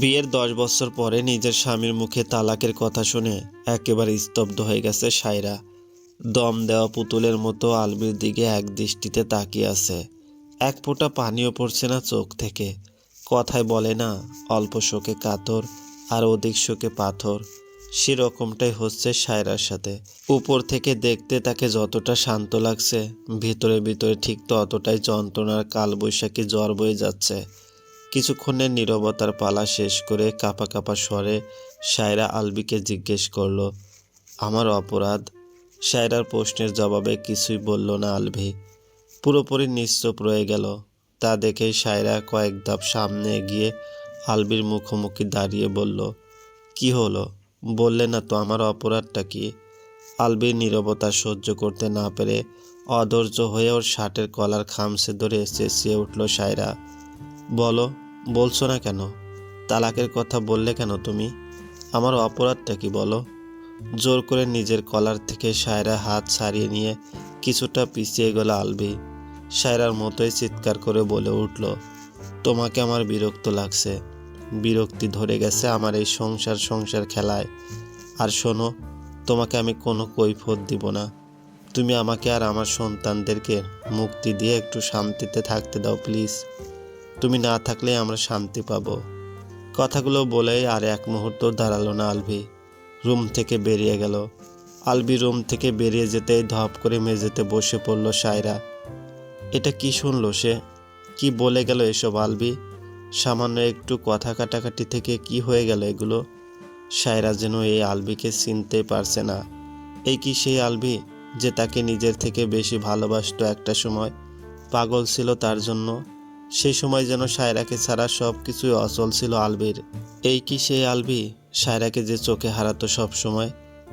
বিয়ের দশ বছর পরে নিজের স্বামীর মুখে তালাকের কথা শুনে একেবারে স্তব্ধ হয়ে গেছে সায়রা। দম দেওয়া পুতুলের মতো আলবির দিকে এক দৃষ্টিতে তাকিয়ে আছে। এক ফোঁটা পানিও পড়ছে না চোখ থেকে। কথায় বলে না, অল্প শোকে কাতর আর অধিক শোকে পাথর। সেরকমটাই হচ্ছে সায়রার সাথে। উপর থেকে দেখতে তাকে যতটা শান্ত লাগছে, ভিতরে ভিতরে ঠিক ততটাই যন্ত্রণার কালবৈশাখী জ্বর বয়ে যাচ্ছে। কিছুক্ষণের নীরবতার পালা শেষ করে কাপা কাপা স্বরে সায়রা আলবিকে জিজ্ঞেস করল, আমার অপরাধ? সায়রার প্রশ্নের জবাবে কিছুই বলল না আলভি। পুরোপুরি নিশ্চুপ রয়ে গেল। তা দেখেই সায়রা কয়েক ধাপ সামনে এগিয়ে আলবির মুখোমুখি দাঁড়িয়ে বলল, কি হলো? বললে না তো আমার অপরাধটা কি? আলবির নীরবতা সহ্য করতে না পেরে অধৈর্য হয়ে ওর শার্টের কলার খামসে ধরে চেঁচিয়ে উঠল সায়রা বলো বলছো না কেন? তালাকের কথা বললে কেন তুমি? আমার অপরাধটা কি বলো? জোর করে নিজের কলার থেকে সায়রা হাত ছাড়িয়ে নিয়ে কিছুটা পিছিয়ে গেল আলবি। সায়রার মতোই চিৎকার করে বলে উঠল, তোমাকে আমার বিরক্ত লাগছে। বিরক্তি ধরে গেছে আমার এই সংসার সংসার খেলায়। আর শোনো, তোমাকে আমি কোনো কৈফত দিব না। তুমি আমাকে আর আমার সন্তানদেরকে মুক্তি দিয়ে একটু শান্তিতে থাকতে দাও, প্লিজ। তুমি না থাকলে আমরা শান্তি পাবো। কথাগুলো বলেই আর এক মুহূর্ত দাঁড়াল না আলভি। রুম থেকে বেরিয়ে গেল। আলবি রুম থেকে বেরিয়ে যেতেই ধপ করে মেঝেতে বসে পড়ল সায়রা। এটা কি শুনলো সে? কি বলে গেল এসব আলবি সামান্য একটু কথা কাটাকাটি থেকে কি হয়ে গেল এগুলো? সায়রা যেন এই আলবিকে চিনতে পারছে না। এই কি সেই আলবি যে তাকে নিজের থেকে বেশি ভালোবাসত একটা সময়? পাগল ছিল তার জন্য। সেই সময় যেন সায়রাকে ছাড়া সব কিছুই অচল ছিল আলবির। এই কি সেই আলবি? সায়রাকে যে চোখে হারাতো সব সময়।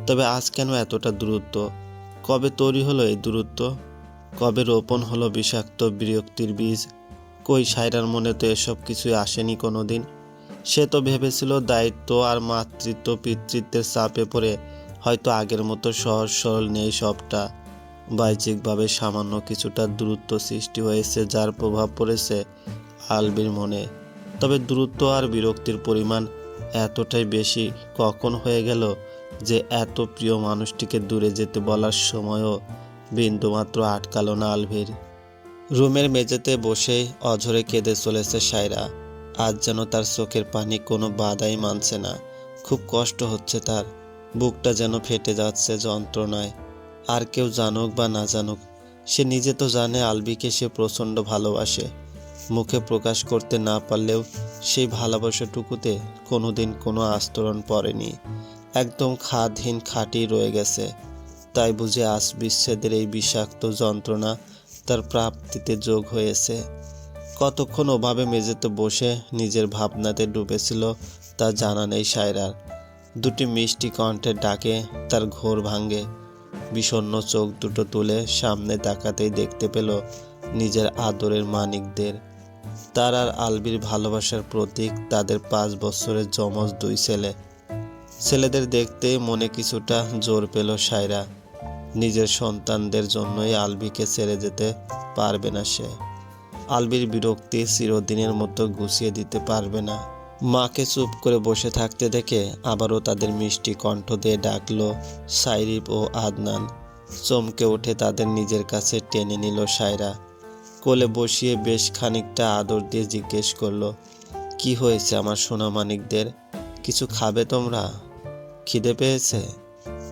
তবে আজ কেন এতটা দূরত্ব? কবে তৈরি হলো এই দূরত্ব? কবে রোপণ হলো বিষাক্ত বিরক্তির বীজ? কই সায়রার মনে তো এসব কিছুই আসেনি কোনো দিন সে তো ভেবেছিল দায়িত্ব আর মাতৃত্ব পিতৃত্বের চাপে পড়ে হয়তো আগের মতো সহজ সরল নেই সবটা। বাহ্যিকভাবে সামান্য কিছুটা দূরত্ব সৃষ্টি হয়েছে, যার প্রভাব পড়েছে আলবির মনে। তবে দূরত্ব আর বিরক্তির পরিমাণ এতটাই বেশি কখন হয়ে গেল যে এত প্রিয় মানুষটিকে দূরে যেতে বলার সময়ও বিন্দুমাত্র আটকালো না আলভির। রুমের মেঝেতে বসেই অঝরে কেঁদে চলেছে সায়রা। আজ যেন তার চোখের পানি কোনো বাধাই মানছে না। খুব কষ্ট হচ্ছে তার। বুকটা যেন ফেটে যাচ্ছে যন্ত্রণায়। আর কেউ জানুক বা না জানুক, সে নিজে তো জানে আলবিকে সে প্রচণ্ড ভালোবাসে। মুখে প্রকাশ করতে না পারলেও সেই ভালোবাসাটুকুতে কোনোদিন কোনো আস্তরণ পড়েনি। একদম খাদহীন খাঁটি রয়ে গেছে। তাই বুঝে আজ বিচ্ছেদের এই বিষাক্ত যন্ত্রণা তার প্রাপ্তিতে যোগ হয়েছে। কতক্ষণ ওভাবে মেঝেতে বসে নিজের ভাবনাতে ডুবেছিল তা জানা নেই সায়রার। দুটি মিষ্টি কণ্ঠের ডাকে তার ঘোর ভাঙে। বিষণ্ণ চোখ দুটো তুলে সামনে তাকাতেই দেখতে পেল নিজের আদরের মানিকদের। তার আর আলবির ভালোবাসার প্রতীক তাদের পাঁচ বছরের যমজ দুই ছেলে। ছেলেদের দেখতে মনে কিছুটা জোর পেল সায়রা। নিজের সন্তানদের জন্যই আলবিকে ছেড়ে যেতে পারবে না সে। আলবির বিরক্তি চিরদিনের মতো গুছিয়ে দিতে পারবে না। মাকে চুপ করে বসে থাকতে দেখে আবারও তাদের মিষ্টি কণ্ঠ দিয়ে ডাকল সাইরিফ ও আদনান। চমকে উঠে তাদের নিজের কাছে টেনে নিল সায়রা। কোলে বসিয়ে বেশ খানিকটা আদর দিয়ে জিজ্ঞেস করল, কি হয়েছে আমার সোনা মানিকদের কিছু খাবে তোমরা? খিদে পেয়েছে?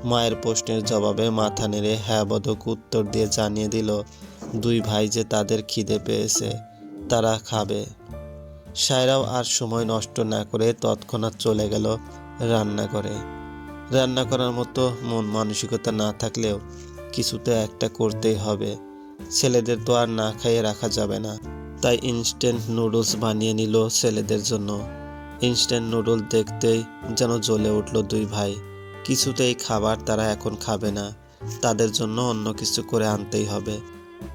মায়ের প্রশ্নের জবাবে মাথা নেড়ে হ্যাঁ বদক উত্তর দিয়ে জানিয়ে দিল, দুই ভাই যে তাদের খিদে পেয়েছে, তারা খাবে। সায়রাও আর সময় নষ্ট না করে তৎক্ষণাৎ চলে গেল রান্না করে রান্না করার মতো মন মানসিকতা না থাকলেও কিছু তো একটা করতেই হবে। ছেলেদের তো আর না খাইয়ে রাখা যাবে না। তাই ইনস্ট্যান্ট নুডলস বানিয়ে নিল ছেলেদের জন্য। ইনস্ট্যান্ট নুডলস দেখতেই যেন জ্বলে উঠল দুই ভাই। কিছুতেই খাবার তারা এখন খাবে না। তাদের জন্য অন্য কিছু করে আনতেই হবে।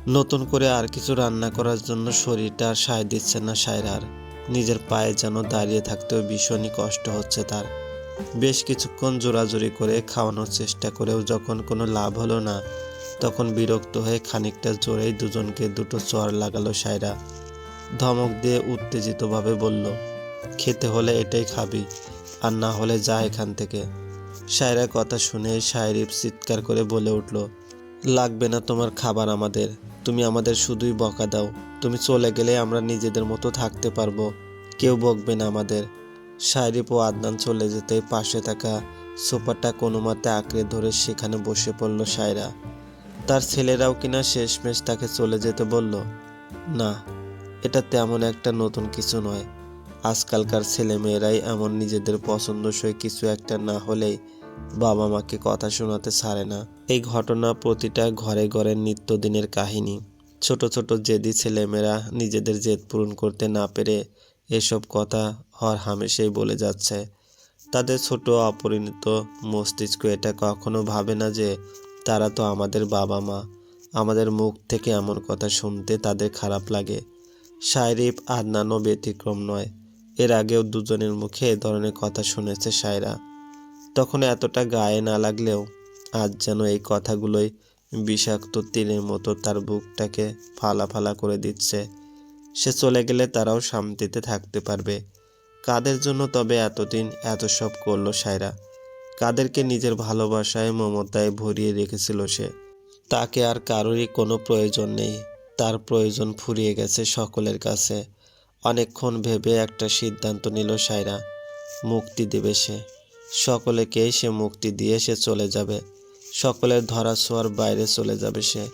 নতুন করে আর কিছু রান্না করার জন্য শরীরটা সায় দিচ্ছে না সায়রার। নিজের পায়ে যেন দাঁড়িয়ে থাকতেও ভীষণই কষ্ট হচ্ছে তার। বেশ কিছুক্ষণ জোরাজুরি করে খাওয়ানোর চেষ্টা করেও যখন কোনো লাভ হলো না, তখন বিরক্ত হয়ে খানিকটা জোরেই দুজনকে দুটো চর লাগালো সায়রা। ধমক দিয়ে উত্তেজিতভাবে বলল, খেতে হলে এটাই খাবি, আর না হলে যা এখান থেকে। সায়রার কথা শুনে সায়রিফ চিৎকার করে বলে উঠল, লাগবে না তোমার খাবার আমাদের। তুমি আমাদের শুধুই বকা দাও। তুমি চলে গেলে আমরা নিজেদের মতো থাকতে পারব। কেউ বকবে না আমাদের। সায়রিপ ও আদনান চলে যেতে পাশে থাকা সোফাটা কোনো মতে আঁকড়ে ধরে সেখানে বসে পড়ল সায়রা। তার ছেলেরাও কিনা শেষমেশ তাকে চলে যেতে বলল, না, এটা তেমন একটা নতুন কিছু নয়। আজকালকার ছেলেমেয়েরাই এমন নিজেদের পছন্দসই কিছু একটা না হলেই বাবা মাকে কথা শোনাতে ছাড়ে না। এই ঘটনা প্রতিটা ঘরে ঘরে নিত্যদিনের কাহিনী। ছোট ছোট জেদি ছেলেমেয়েরা নিজেদের জেদ পূরণ করতে না পেরে এসব কথা হর হামেশাই বলে যাচ্ছে। তাদের ছোট অপরিণত মস্তিষ্ক এটা কখনো ভাবে না যে তারা তো আমাদের বাবা মা। আমাদের মুখ থেকে এমন কথা শুনতে তাদের খারাপ লাগে। সায়রিফ আদনানও ব্যতিক্রম নয়। এর আগেও দুজনের মুখে এ ধরনের কথা শুনেছে সায়রা। তখন এতটা গায়ে না লাগলেও আজ যেন এই কথাগুলোই বিষাক্ত তীরের মতো তার বুকটাকে ফালা ফালা করে দিচ্ছে। সে চলে গেলে তারাও শান্তিতে থাকতে পারবে। কাদের জন্য তবে এতদিন এত সব করল সায়রা? কাদেরকে নিজের ভালোবাসায় মমতায় ভরিয়ে রেখেছিল সে? তাকে আর কারোরই কোনো প্রয়োজন নেই। তার প্রয়োজন ফুরিয়ে গেছে সকলের কাছে। অনেকক্ষণ ভেবে একটা সিদ্ধান্ত নিল সায়রা। মুক্তি দেবে সে। সকলেকেই সে মুক্তি দিয়ে সে চলে যাবে। সকলের ধরা বাইরে চলে যাবে সে।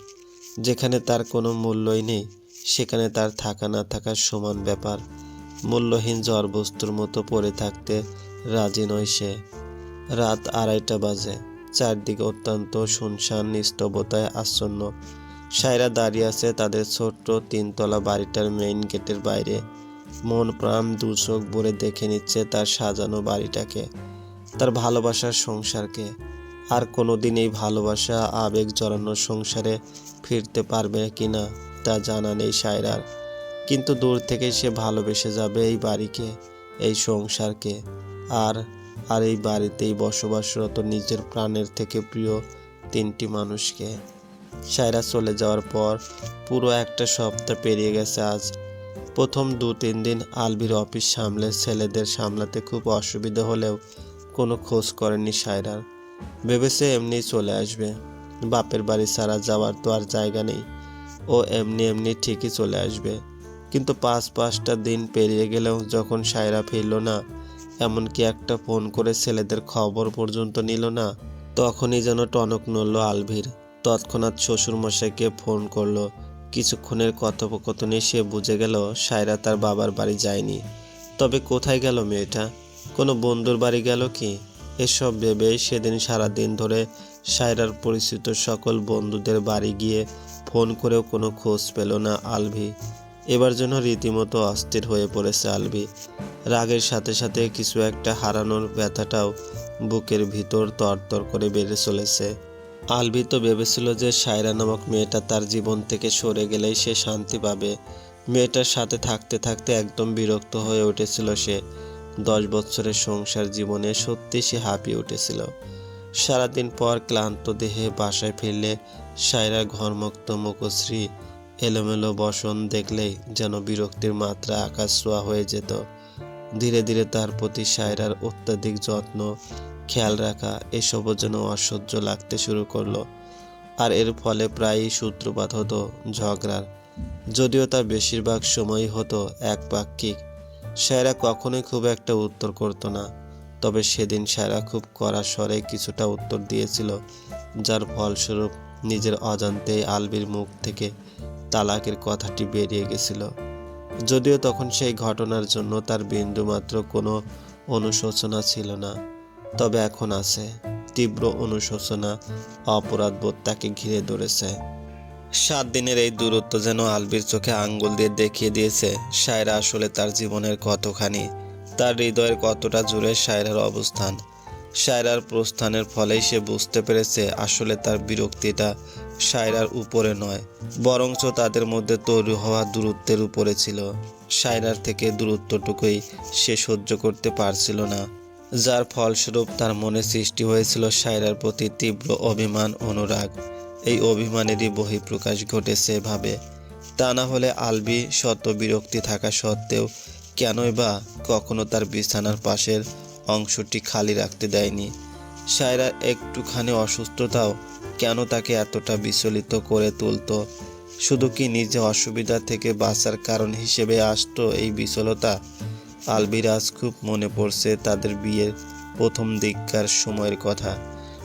যেখানে তার কোনো মূল্যই নেই, সেখানে তার থাকা না থাকার সমান ব্যাপার। মূল্যহীন জ্বর বস্তুর মতো পড়ে থাকতে রাজি নয় সে। রাত আড়াইটা বাজে। চারদিকে অত্যন্ত শুনশান নিস্তবতায় আচ্ছন্ন। সায়রা দাঁড়িয়ে আছে তাদের ছোট্ট তিনতলা বাড়িটার মেইন গেটের বাইরে। মন প্রাণ দুচোখ ভরে দেখে নিচ্ছে তার সাজানো বাড়িটাকে। তার ভালোবাসার সংসারকে। আর কোনোদিন এই ভালোবাসা, আবেগ জড়ানোর সংসারে ফিরতে পারবে কিনা তা জানা নেই সায়রার। কিন্তু দূর থেকে সে ভালোবেসে যাবে এই বাড়িকে, এই সংসারকে। আর আর এই বাড়িতেই বসবাসরত নিজের প্রাণের থেকে প্রিয় তিনটি মানুষকে। সায়রা চলে যাওয়ার পর পুরো একটা সপ্তাহ পেরিয়ে গেছে আজ। প্রথম দু তিন দিন আলবির অফিস সামলে ছেলেদের সামলাতে খুব অসুবিধা হলেও কোনো খোঁজ করেনি সায়রার। ভেবেছে এমনি চলে আসবে। বাপের বাড়ি ছাড়া যাওয়ার তো আর জায়গা নেই। ও এমনি এমনি ঠিকই চলে আসবে। কিন্তু পাঁচ পাঁচটা দিন পেরিয়ে গেলেও যখন সায়রা ফিরল না, এমনকি একটা ফোন করে ছেলেদের খবর পর্যন্ত নিল না, তখনই যেন টনক নড়ল আলভির। তৎক্ষণাৎ শ্বশুরমশাইকে ফোন করল। কিছুক্ষণের কথোপকথনে সে বুঝে গেল সায়রা তার বাবার বাড়ি যায়নি। তবে কোথায় গেল মেয়েটা? কোনো বন্ধুর বাড়ি গেল কি? এসব ভেবে সেদিন সারা দিন ধরে সায়রার পরিচিত সকল বন্ধুদের বাড়ি গিয়ে ফোন করেও কোনো খোঁজ পেল না আলভি। এবার যেন রীতিমতো অস্থির হয়ে পড়েছে আলভি। রাগের সাথে সাথে কিছু একটা হারানোর ব্যথাটাও বুকের ভিতর তরতর করে বেড়ে চলেছে। আলভি তো ভেবেছিল যে সায়রা নামক মেয়েটা তার জীবন থেকে সরে গেলেই সে শান্তি পাবে। মেয়েটার সাথে থাকতে থাকতে একদম বিরক্ত হয়ে উঠেছিল সে। দশ বছরের সংসার জীবনে সত্যি সে হাঁপিয়ে উঠেছিল। সারাদিন পর ক্লান্ত দেহে বাসায় ফিরলে সায়রার ঘরমুক্ত মুখশ্রী, এলোমেলো বসন দেখলেই যেন বিরক্তির মাত্রা আকাশ ছোঁয়া হয়ে যেত। ধীরে ধীরে তার প্রতি সায়রার অত্যাধিক যত্ন, খেয়াল রাখা, এসবও যেন অসহ্য লাগতে শুরু করল। আর এর ফলে প্রায়ই সূত্রপাত হতো ঝগড়ার। যদিও তার বেশিরভাগ সময়ই হতো এক পাক্ষিক সায়রা কখনোই খুব একটা উত্তর করতো না। তবে সেদিন সায়রা খুব কড়া স্বরে কিছুটা উত্তর দিয়েছিল, যার ফলস্বরূপ নিজের অজান্তেই আলবির মুখ থেকে তালাকের কথাটি বেরিয়ে গেছিল। যদিও তখন সেই ঘটনার জন্য তার বিন্দুমাত্র কোনো অনুশোচনা ছিল না, তবে এখন আছে। তীব্র অনুশোচনা অপরাধবোধ তাকে ঘিরে ধরেছে। সাত দিনের এই দূরত্ব যেন আলবির চোখে আঙ্গুল দিয়ে দেখিয়ে দিয়েছে সায়রা আসলে তার জীবনের কতখানি, তার হৃদয়ের কতটা জুড়ে সায়রার অবস্থান। সায়রার প্রস্থানের ফলেই সে বুঝতে পেরেছে আসলে তার বিরক্তিটা সায়রার উপরে নয়, বরঞ্চ তাদের মধ্যে তৈরি হওয়া দূরত্বের উপরে ছিল। সায়রার থেকে দূরত্বটুকুই সে সহ্য করতে পারছিল না, যার ফলস্বরূপ তার মনে সৃষ্টি হয়েছিল সায়রার প্রতি তীব্র অভিমান, অনুরাগ। এই অভিমানেরই বহিঃপ্রকাশ ঘটেছে ভাবে তা না হলে আলবি শত বিরক্তি থাকা সত্ত্বেও কেনই বা কখনো তার বিছানার পাশের অংশটি খালি রাখতে দেয়নি। সায়রা একটুখানি অসুস্থতাও কেন তাকে এতটা বিচলিত করে তুলতো? শুধু কি নিজে অসুবিধা থেকে বাঁচার কারণ হিসেবে আসত এই বিচলতা? আলবিরাজ খুব মনে পড়ছে তাদের বিয়ের প্রথম দিককার সময়ের কথা।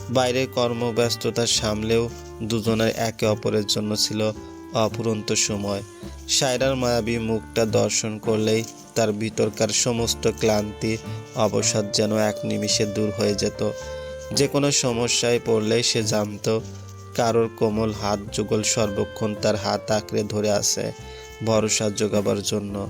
বাইরে কর্মব্যস্ততা সামলেও দুজনের একে অপরের জন্য ছিল অপুরন্ত সময়। সায়রার মায়াবী মুখটা দর্শন করলেই তার ভিতরকার সমস্ত ক্লান্তি, অবসাদ যেন এক নিমিষে দূর হয়ে যেত। যে কোনো সমস্যায় পড়লেই সে জানতো, কারোর কোমল হাত যুগল সর্বক্ষণ তার হাত আঁকড়ে ধরে আছে ভরসা যোগাবার জন্য।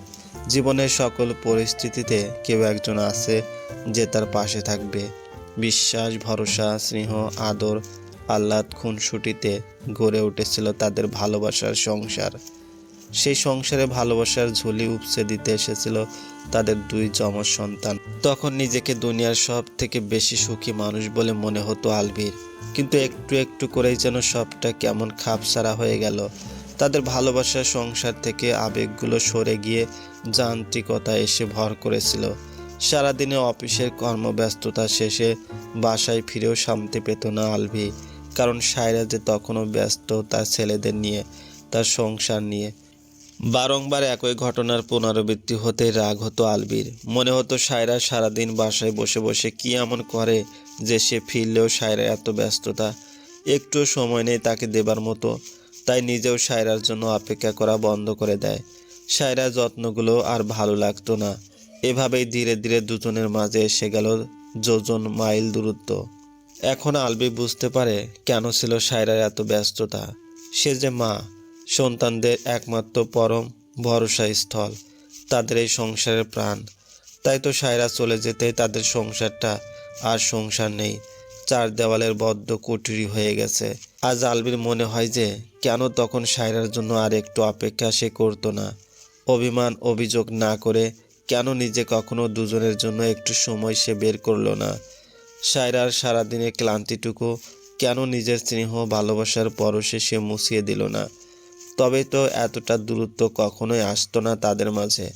জীবনের সকল পরিস্থিতিতে কেউ একজন আছে যে তার পাশে থাকবে। বিশ্বাস, ভরসা, স্নেহ, আদর, আহ্লাদ, খুনসুটিতে গড়ে উঠেছিল তাদের ভালোবাসার সংসার। সেই সংসারে ভালোবাসার ঝুলি উপসে দিতে এসেছিল তাদের দুই যমজ সন্তান। তখন নিজেকে দুনিয়ার সব থেকে বেশি সুখী মানুষ বলে মনে হতো আলভির। কিন্তু একটু একটু করেই যেন সবটা কেমন খাপসারা হয়ে গেল। তাদের ভালোবাসার সংসার থেকে আবেগগুলো সরে গিয়ে যান্ত্রিকতা এসে ভর করেছিল। সারাদিনে অফিসের কর্মব্যস্ততা শেষে বাসায় ফিরেও শান্তি পেত না আলভি, কারণ সায়রা যে তখনও ব্যস্ত তার ছেলেদের নিয়ে, তার সংসার নিয়ে। বারংবার একই ঘটনার পুনরাবৃত্তি হতে রাগ হতো আলবির মনে হতো সায়রা সারাদিন বাসায় বসে বসে কি এমন করে যে সে ফিরলেও সায়রা এত ব্যস্ততা। একটু সময় নেই তাকে দেবার মতো, তাই নিজেও সায়রার জন্য অপেক্ষা করা বন্ধ করে দেয়। সায়রা যত্নগুলো আর ভালো লাগতো না। এভাবেই ধীরে ধীরে দুজনের মাঝে এসে গেল যোজন মাইল দূরত্ব। এখন আলবি বুঝতে পারে কেন ছিল সায়রার এত ব্যস্ততা। সে যে মা, সন্তানদের একমাত্র পরম ভরসা স্থল তাদের এই সংসারের প্রাণ। তাই তো সায়রা চলে যেতেই তাদের সংসারটা আর সংসার নেই। চার দেওয়ালের বদ্ধ কুটুরি হয়ে গেছে। আজ আলবির মনে হয় যে কেন তখন সায়রার জন্য আর একটু অপেক্ষা সে করতো না। অভিমান, অভিযোগ না করে কেন নিজে কখনো দুজনের জন্য একটু সময় সে বের করল না? সায়রার সারাদিনের ক্লান্তিটুকু কেন নিজের স্নেহ ভালোবাসার পরশে সে মুছিয়ে দিল না? তবে তো এতটা দূরত্ব কখনোই আসতো না তাদের মাঝে।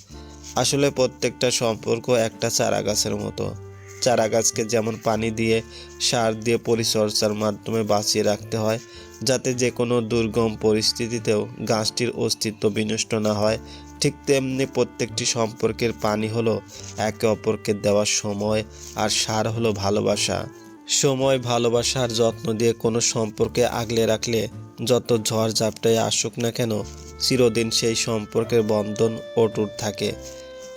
আসলে প্রত্যেকটা সম্পর্ক একটা চারা গাছের মতো। চারা গাছকে যেমন পানি দিয়ে, সার দিয়ে পরিচর্যার মাধ্যমে বাঁচিয়ে রাখতে হয়, যাতে যে কোনো দুর্গম পরিস্থিতিতেও গাছটির অস্তিত্ব বিনষ্ট না হয় ঠিক তেমনি প্রত্যেকটি সম্পর্কের পানি হলো একে অপরকে দেওয়ার সময় আর সার হলো ভালোবাসা। সময় ভালোবাসার যত্ন দিয়ে কোনো সম্পর্কে আগলে রাখলে যত ঝড় ঝাপটায় আসুক না কেন, চিরদিন সেই সম্পর্কের বন্ধন অটুট থাকে।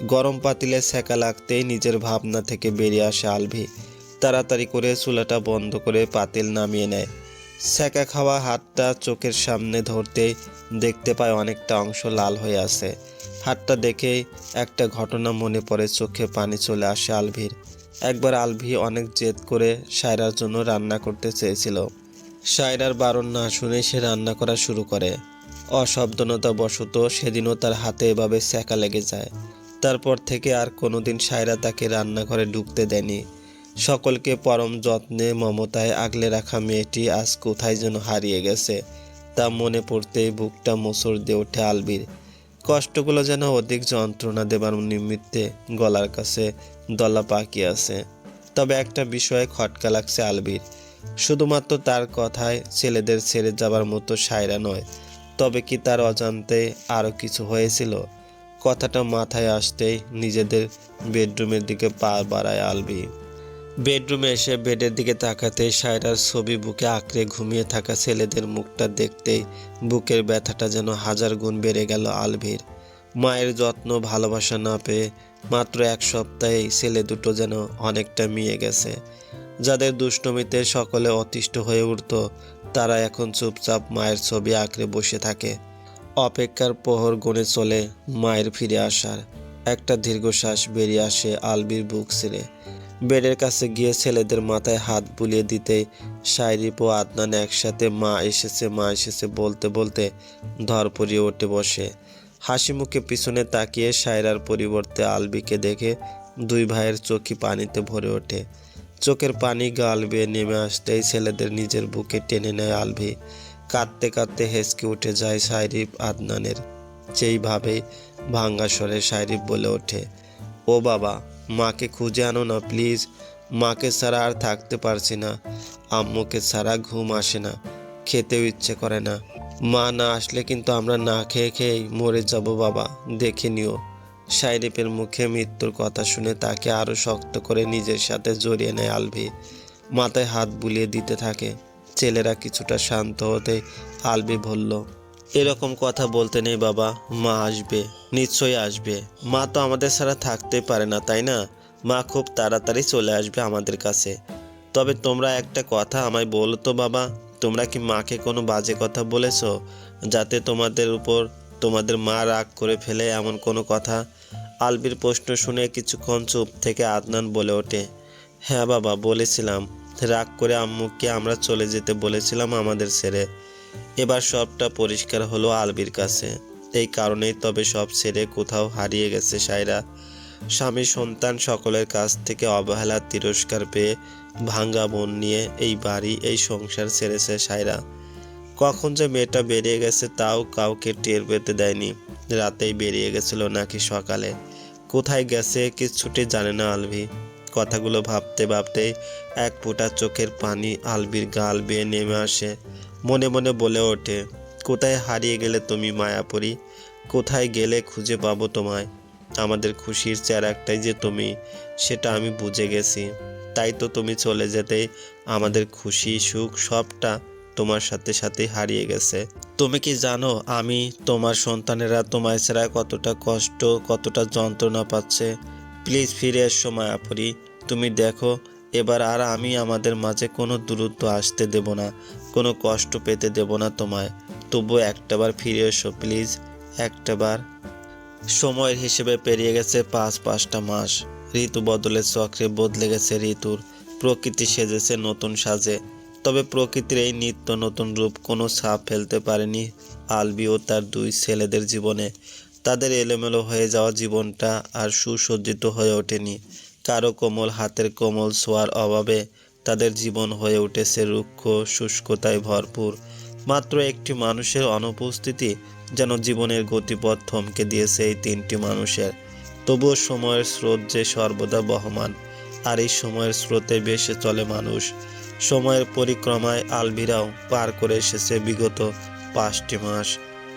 গরম পাতিলে সেকা লাগতেই নিজের ভাবনা থেকে বেরিয়ে আসে আলভি। তাড়াতাড়ি করে চুলাটা বন্ধ করে পাতিল নামিয়ে নেয়। সেকা খাওয়া হাতটা চোখের সামনে ধরতেই দেখতে পায় অনেকটা অংশ লাল হয়ে আছে। হাতটা দেখেই একটা ঘটনা মনে পড়ে, চোখে পানি চলে আসে আলভির। একবার আলভি অনেক জেদ করে সায়রার জন্য রান্না করতে চেয়েছিল। সায়রার বারণ না শুনে সে রান্না করা শুরু করে। অসাবধানতা বশত সেদিনও তার হাতে এভাবে সেকা লেগে যায়। তারপর থেকে আর কোনোদিন সায়রা তাকে রান্নাঘরে ঢুকতে দেয়নি। সকলকে পরম যত্নে মমতায় আগলে রাখা মেয়েটি আজ কোথায় যেন হারিয়ে গেছে, তা মনে পড়তেই বুকটা মোচড় দিয়ে ওঠে আলবির কষ্টগুলো যেন অধিক যন্ত্রণা দেবার নিমিত্তে গলার কাছে দলা পাকিয়ে আছে। তবে একটা বিষয়ে খটকা লাগছে আলবির। শুধুমাত্র তার কথায় ছেলেদের ছেড়ে যাবার মতো সায়রা নয়, তবে কি তার অজান্তে আরও কিছু হয়েছিল? কথাটা মাথায় আসতেই নিজেদের বেডরুমের দিকে পা বাড়ায় আলবি। বেডরুমে এসে বেডের দিকে তাকাতে সায়রার ছবি বুকে আঁকড়ে ঘুমিয়ে থাকা ছেলেদের মুখটা দেখতেই বুকের ব্যথাটা যেন হাজার গুণ বেড়ে গেল আলভির। মায়ের যত্ন, ভালোবাসা না পেয়ে মাত্র এক সপ্তাহেই ছেলে দুটো যেন অনেকটা মিয়ে গেছে। যাদের দুষ্টমিতে সকলে অতিষ্ঠ হয়ে উঠত, তারা এখন চুপচাপ মায়ের ছবি আঁকড়ে বসে থাকে। অপেক্ষার প্রহর গণে চলে মায়ের ফিরে আসার। একটা দীর্ঘশ্বাস বেরিয়ে আসে আলবির বুক ছেড়ে। বেডের কাছে গিয়ে ছেলেদের মাথায় হাত বুলিয়ে দিতেই সাইরিপ ও আদনান একসাথে মা এসেছে মা এসেছে বলতে বলতে ধর পরিয়ে উঠে বসে। হাসি মুখে পিছনে তাকিয়ে সায়রার পরিবর্তে আলবিকে দেখে দুই ভাইয়ের চোখি পানিতে ভরে ওঠে। চোখের পানি গাল বেয়ে নেমে আসতেই ছেলেদের নিজের বুকে টেনে নেয় আলভি। কাঁদতে কাঁদতে হেসকে উঠে যায় সাইরিপ আদনানের। যেইভাবেই ভাঙ্গা স্বরে শায়রি বলে ওঠে, ও বাবা মাকে খুঁজে আনো না, প্লিজ। মাকে ছাড়া আর থাকতে পারছি না। আম্মুকে ছাড়া ঘুম আসে না, খেতেও ইচ্ছে করে না। মা না আসলে কিন্তু আমরা না খেয়ে খেয়েই মরে যাব, বাবা। দেখে নিও। সাইরিপের মুখে মৃত্যুর কথা শুনে তাকে আরও শক্ত করে নিজের সাথে জড়িয়ে নেয় আলভি। মাথায় হাত বুলিয়ে দিতে থাকে। ছেলেরা কিছুটা শান্ত হতে আলবি বলল এরকম কথা বলতে নেই বাবা, মা আসবে, নিশ্চয়ই আসবে। মা তো আমাদের ছাড়া থাকতে পারে না, তাই না? মা খুব তাড়াতাড়ি চলে আসবে আমাদের কাছে। তবে তোমরা একটা কথা আমায় বলো তো বাবা, তোমরা কি মাকে কোনো বাজে কথা বলেছ, যাতে তোমাদের উপর, তোমাদের মা রাগ করে ফেলে এমন কোনো কথা? আলবির প্রশ্ন শুনে কিছুক্ষণ চুপ থেকে আদনান বলে ওঠে হ্যাঁ বাবা, বলেছিলাম। রাগ করে আম্মুকে আমরা চলে যেতে বলেছিলাম আমাদের ছেড়ে। এবার সবটা পরিষ্কার হলো আলবির কাছে। এই কারণেই তবে সব ছেড়ে কোথাও হারিয়ে গেছে সায়রা স্বামী সন্তান সকলের কাছ থেকে অবহেলা, তিরস্কার পেয়ে ভাঙ্গা মন নিয়ে এই বাড়ি, এই সংসার ছেড়েছে সায়রা কখন যে মেয়েটা বেরিয়ে গেছে তাও কাউকে টের পেতে দেয়নি। রাতেই বেরিয়ে গেছিল নাকি সকালে। কোথায় গেছে কিচ্ছুটি জানে না আলভি। কথাগুলো ভাবতে ভাবতেই এক ফোঁটা চোখের পানি আলবির গাল বেয়ে নেমে আসে। মনে মনে বলে ওঠে, কোথায় হারিয়ে গেলে তুমি মায়াপুরী? কোথায় গেলে খুঁজে পাবো তোমায়? আমাদের খুশির চেয়ার একটাই যে তুমি, সেটা আমি বুঝে গেছি। তাই তো তুমি চলে যেতেই আমাদের খুশি, সুখ সবটা তোমার সাথে সাথে হারিয়ে গেছে। তুমি কি জানো আমি, তোমার সন্তানেরা তোমায় ছাড়া কতটা কষ্ট, কতটা যন্ত্রণা পাচ্ছে? প্লিজ ফিরে এসো মায়াপুরী। তুমি দেখো, এবার আর আমি আমাদের মাঝে কোনো দূরত্ব আসতে দেব না। কোনো কষ্ট পেতে দেব না তোমায়। তবু একটাবার ফিরে এসো, প্লিজ। একটাবার। সময়ের হিসেবে পেরিয়ে গেছে পাঁচ পাঁচটা মাস। ঋতু বদলের চক্রে বদলে গেছে ঋতুর। প্রকৃতি সেজেছে নতুন সাজে। তবে প্রকৃতির এই নিত্য নতুন রূপ কোনো ছাপ ফেলতে পারেনি আলবি ও তার দুই ছেলেদের জীবনে। তাদের এলোমেলো হয়ে যাওয়া জীবনটা আর সুসজ্জিত হয়ে ওঠেনি। কারও কোমল, হাতের কোমল ছোঁয়ার অভাবে তাদের জীবন হয়ে উঠেছে রুক্ষ, শুষ্কতায় ভরপুর। মাত্র একটি মানুষের অনুপস্থিতি যেন জীবনের গতিপথ থমকে দিয়েছে এই তিনটি মানুষের। তবুও সময়ের স্রোত যে সর্বদা বহমান, আর এই সময়ের স্রোতে বেশে চলে মানুষ। সময়ের পরিক্রমায় আলভিরাও পার করে এসেছে বিগত পাঁচটি মাস।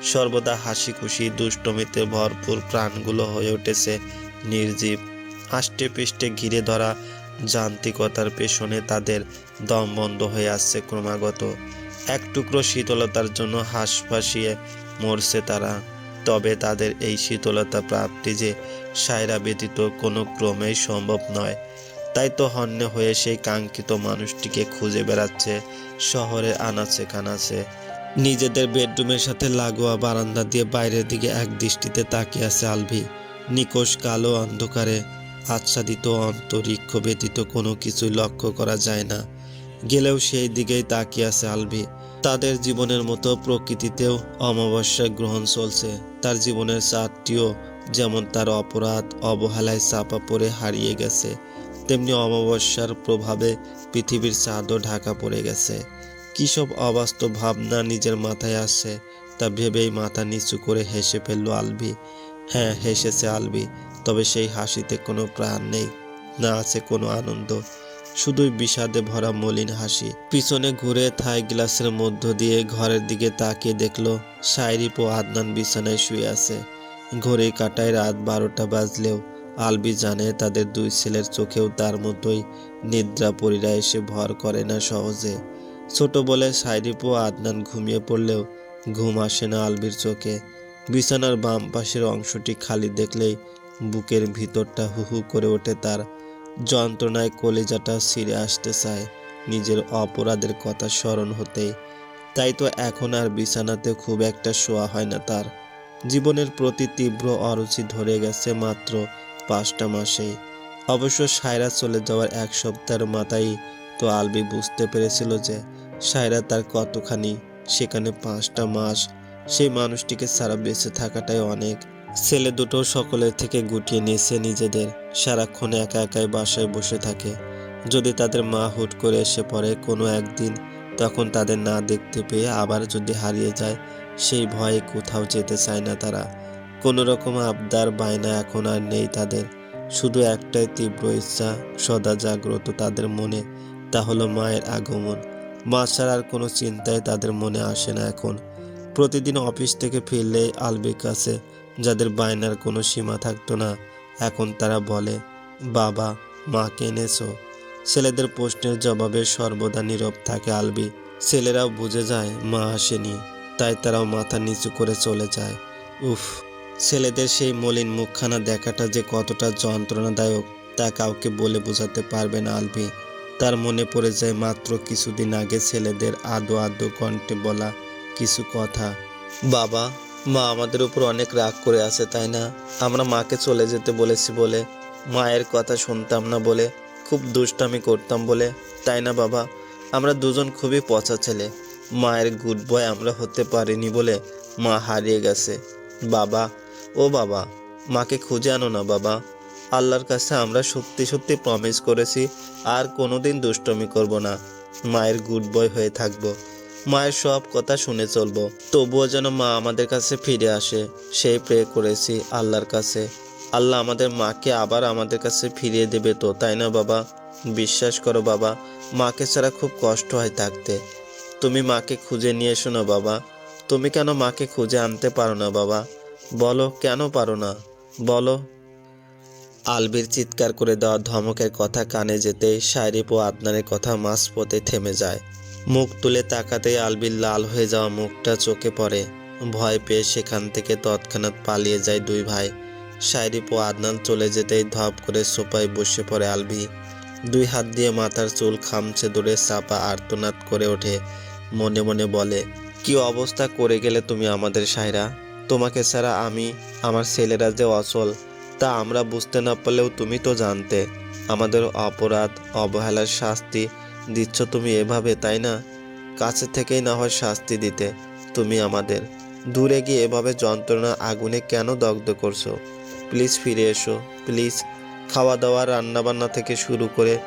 সর্বদা হাসি খুশি দুষ্টমিতে ভরপুর প্রাণগুলো হয়ে উঠেছে নির্জীব। আষ্টে পৃষ্ঠে ঘিরে ধরা যান্ত্রিকতার পেছনে তাদের দম বন্ধ হয়ে আসছে ক্রমাগত। এক টুকরো শীতলতার জন্য হাঁস ফাঁসিয়ে মরছে তারা। তবে তাদের এই শীতলতা প্রাপ্তি যে সায়রা ব্যতীত কোনো ক্রমেই সম্ভব নয়। তাই তো হন্য হয়ে সেই কাঙ্ক্ষিত মানুষটিকে খুঁজে বেড়াচ্ছে শহরে আনাচে কানাচে। নিজেদের বেডরুমের সাথে লাগোয়া বারান্দা দিয়ে বাইরের দিকে এক দৃষ্টিতে তাকিয়ে আছে আলভি। নিকোষ কালো অন্ধকারে আচ্ছাদিত অন্তরিক্ষ ব্যতীত কোনো কিছুই লক্ষ্য করা যায় না। গেলেও সেই দিকেই তাকিয়ে আছে আলভি। তাদের জীবনের মতো প্রকৃতিতেও অমাবস্যা গ্রহণ চলছে। তার জীবনের চাঁদটিও যেমন তার অপরাধ, অবহেলায় চাপা পড়ে হারিয়ে গেছে, তেমনি অমাবস্যার প্রভাবে পৃথিবীর চাঁদও ঢাকা পড়ে গেছে। কিসব অবাস্তব ভাবনা নিজের মাথায় আসছে, তা ভেবেই মাথা নিচু করে হেসে ফেলল আলবি হ্যাঁ হেসেছে আলবি তবে সেই হাসিতে কোনো প্রাণ নেই, না আছে কোনো আনন্দ। শুধুই বিষাদে ভরা মলিন হাসি। পিছনে ঘুরে থাই গ্লাসের মধ্য দিয়ে ঘরের দিকে তাকিয়ে দেখল, সাইরিপ ও আদনান বিছানায় শুয়ে আছে। ঘড়ি কাটায় রাত বারোটা বাজলেও আলবি জানে তাদের দুই ছেলের চোখেও তার মতোই নিদ্রা পরীরা এসে ভর করে না সহজে। ছোট বলে সাইরিপ ও আদনান ঘুমিয়ে পড়লেও ঘুম আসে না আলবির চোখে। বিছানার বাম পাশের অংশটি খালি দেখলেই বুকের ভিতরটা হু হু করে ওঠে তার। যন্ত্রণায় কলেজাটা ছিঁড়ে আসতে চায় নিজের অপরাধের কথা স্মরণ হতেই। তাই তো এখন আর বিছানাতে খুব একটা শোয়া হয় না তার। জীবনের প্রতি তীব্র অরুচি ধরে গেছে মাত্র পাঁচটা মাসেই। অবশ্য সায়রা চলে যাওয়ার এক সপ্তাহের মাথায় তো আলবি বুঝতে পেরেছিল যে সায়রা তার কতখানি, সেখানে পাঁচটা মাস, সেই মানুষটিকে সারা বেঁচে থাকাটাই অনেক। ছেলে দুটো সকলের থেকে গুটিয়ে নিয়েছে নিজেদের। সারাক্ষণ একা একাই বাসায় বসে থাকে। যদি তাদের মা হুট করে এসে পড়ে কোনো একদিন, তখন তাদের না দেখতে পেয়ে আবার যদি হারিয়ে যায়, সেই ভয়ে কোথাও যেতে চায় না তারা। কোনো রকম আবদার বায়না এখন আর নেই তাদের। শুধু একটাই তীব্র ইচ্ছা, সদা জাগ্রত তাদের মনে, তা হলো মায়ের আগমন। মা ছাড়া আর কোনো চিন্তাই তাদের মনে আসে না এখন। প্রতিদিন অফিস থেকে ফিরলেই আলবির কাছে যাদের বায়নার কোনো সীমা থাকতো না, এখন তারা বলে, বাবা, মাকে এনেছো। ছেলেদের প্রশ্নের জবাবে সর্বদা নীরব থাকে আলবি। ছেলেরাও বুঝে যায়, মা আসেনি, তাই তারাও মাথা নিচু করে চলে যায়। উফ, ছেলেদের সেই মলিন মুখখানা দেখাটা যে কতটা যন্ত্রণাদায়ক, তা কাউকে বলে বোঝাতে পারবে না আলবি। তার মনে পড়ে যায়, মাত্র কিছুদিন আগে ছেলেদের আদো আদো কণ্ঠে বলা কিছু কথা। বাবা মা আমাদের উপর অনেক রাগ করে আছে, তাই না? আমরা মাকে চলে যেতে বলেছি বলে, মায়ের কথা শুনতাম না বলে, খুব দুষ্টামি করতাম বলে, তাই না বাবা? আমরা দুজন খুবই পচা ছেলে। মায়ের গুড বয় আমরা হতে পারিনি বলে মা হারিয়ে গেছে। বাবা, ও বাবা, মাকে খুঁজে আনো না বাবা। আল্লাহর কাছে আমরা সত্যি সত্যি প্রমিস করেছি, আর কোনোদিন দুষ্টমি করব না। মায়ের গুড বয় হয়ে থাকব। মায়ের সব কথা শুনে চলবো। তবুও যেন মা আমাদের কাছে ফিরে আসে। সেই প্রে করেছি আল্লাহর কাছে। আল্লাহ আমাদের মাকে আবার আমাদের কাছে ফিরিয়ে দেবে তো, তাই না বাবা? বিশ্বাস করো বাবা, মাকে ছাড়া খুব কষ্ট হয় থাকতে। তুমি মাকে খুঁজে নিয়ে এসো না বাবা। তুমি কেন মাকে খুঁজে আনতে পারো না বাবা? বলো, কেন পারো না? বলো। আলবির চিৎকার করে দেওয়া ধমকের কথা কানে যেতেই শায়রিপ ও আদনানের কথা মাঝপথে থেমে যায়। মুখ তুলে তাকাতেই আলবির লাল হয়ে যাওয়া মুখটা চোখে পড়ে। ভয় পেয়ে সেখান থেকে তৎক্ষণাৎ পালিয়ে যায় দুই ভাই। শায়রিপ ও আদনান চলে যেতেই ধপ করে সোফায় বসে পড়ে আলবি দুই হাত দিয়ে মাথার চুল খামছে ধরে চাপা আর্তনাদ করে ওঠে। মনে মনে বলে, কি অবস্থা? করে গেলে তুমি আমাদের সায়রা তোমাকে ছাড়া আমি, আমার ছেলেরা যে অচল, তা আমরা বুঝতে না পারলেও তুমি তো জানতে। আমাদের অপরাধ, অবহেলার শাস্তি দিচ্ছ তুমি এভাবে, তাই না? কাছে থেকেই না হয় শাস্তি দিতে। তুমি আমাদের। দূরে গিয়ে এভাবে যন্ত্রণা আগুনে কেন দগ্ধ করছ? প্লিজ ফিরে এসো, প্লিজ। খাওয়া দাওয়া রান্নাবান্না থেকে শুরু করে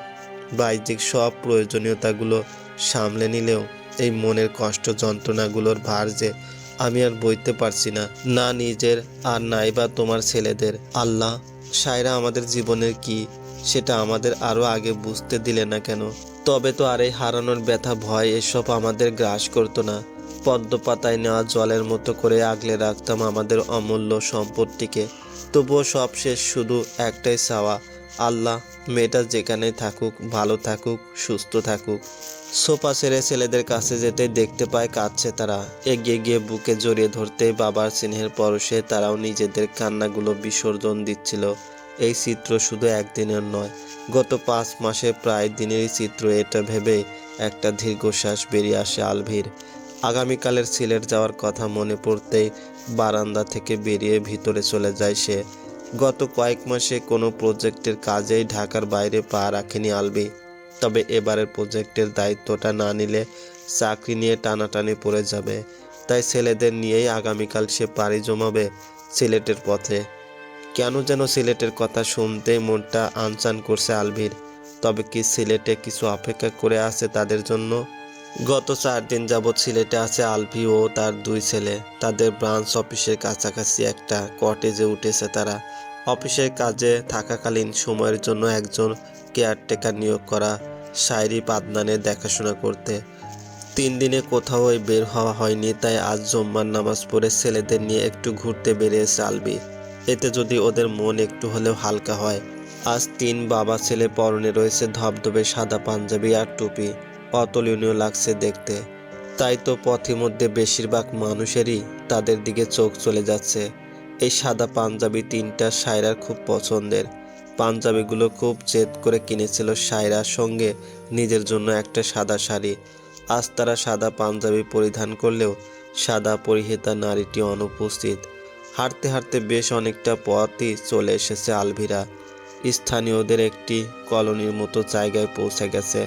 বাহ্যিক সব প্রয়োজনীয়তাগুলো সামলে নিলেও এই মনের কষ্ট যন্ত্রণাগুলোর ভার যে আমি আর বইতে পারছি না না নিজের আর নাই বা তোমার ছেলেদের। আল্লাহ, সায়রা আমাদের জীবনের কি? সেটা আমাদের আরও আগে বুঝতে দিলে না কেন? তবে তো আর এই হারানোর ব্যথা, ভয়, এসব আমাদের গ্রাস করতো না। পদ্ম পাতায় নেওয়া জলের মতো করে আগলে রাখতাম আমাদের অমূল্য সম্পত্তিকে। তবুও সব শেষ শুধু একটাই চাওয়া, আল্লাহ, মেয়েটা যেখানে থাকুক, ভালো থাকুক, সুস্থ থাকুক। সোফা ছেড়ে ছেলেদের কাছে যেতে দেখতে পায়, কাঁদছে তারা। এগিয়ে গিয়ে বুকে জড়িয়ে ধরতে বাবার স্নেহের পরশে তারাও নিজেদের কান্নাগুলো বিসর্জন দিচ্ছিল। এই চিত্র শুধু একদিনের নয় গত পাঁচ মাসে প্রায় দিনেরই চিত্র, এটা ভেবে একটা দীর্ঘশ্বাস বেরিয়ে আসে আলভির। আগামীকালের সিলেট যাওয়ার কথা মনে পড়তেই বারান্দা থেকে বেরিয়ে ভিতরে চলে যায় সে। গত কয়েক মাসে কোনো প্রজেক্টের কাজেই ঢাকার বাইরে পা রাখেনি আলবি তবে এবারের প্রজেক্টের দায়িত্বটা না নিলে চাকরি নিয়ে টানাটানি পড়ে যাবে। তাই ছেলেদের নিয়েই আগামীকাল সে পাড়ি জমাবে সিলেটের পথে। কেন যেন সিলেটের কথা শুনতে মনটা আনচান করছে আলভির। তবে কি সিলেটে কিছু অপেক্ষা করে আছে তাদের জন্য? গত চার দিন যাবৎ সিলেটে আছে আলভি ও তার দুই ছেলে। তাদের ব্রাঞ্চ অফিসের কাছাকাছি একটা কটেজে উঠেছে তারা। অফিসের কাজে থাকাকালীন সময়ের জন্য একজন কেয়ারটেকার নিয়োগ করা শায়রি পাদনানের দেখাশোনা করতে। তিন দিনে কোথাও বের হওয়া হয়নি, তাই আজ জম্মার নামাজ পড়ে ছেলেদের নিয়ে একটু ঘুরতে বেরিয়েছে আলবি এতে যদি ওদের মন একটু হলেও হালকা হয়। আজ তিন বাবা ছেলে পরনে রয়েছে ধবধবে সাদা পাঞ্জাবি আর টুপি। অতুলনীয় লাগছে দেখতে। তাই তো পথের মধ্যে বেশিরভাগ মানুষেরই তাদের দিকে চোখ চলে যাচ্ছে। এই সাদা পাঞ্জাবি তিনটা সায়রার খুব পছন্দের। পাঞ্জাবিগুলো খুব জেদ করে কিনেছিল সায়রার সঙ্গে নিজের জন্য একটা সাদা শাড়ি। আজ তারা সাদা পাঞ্জাবি পরিধান করলেও সাদা পরিহিতা নারীটি অনুপস্থিত। হাঁটতে হাঁটতে বেশ অনেকটা পথই চলে এসেছে আলভিরা। স্থানীয়দের একটি কলোনির মতো জায়গায় পৌঁছে গেছে।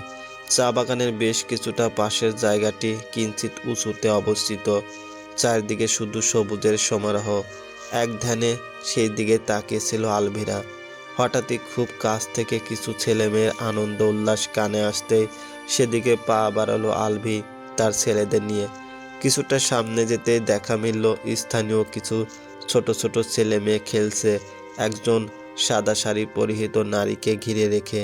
চা বাগানের বেশ কিছুটা পাশের জায়গাটি কিঞ্চিত উঁচুতে অবস্থিত। চারদিকে শুধু সবুজের সমারোহ। এক ধ্যানে সেই দিকে তাকিয়েছিল আলভিরা। হঠাৎই খুব কাছ থেকে কিছু ছেলে মেয়ের আনন্দ উল্লাস কানে আসতে সেদিকে পা বাড়ালো আলভি তার ছেলেদের নিয়ে। কিছুটা সামনে যেতে দেখা মিলল স্থানীয় কিছু ছোট ছোট ছেলে মেয়ে খেলছে। একজন সাদা শাড়ি পরিহিত নারীকে ঘিরে রেখে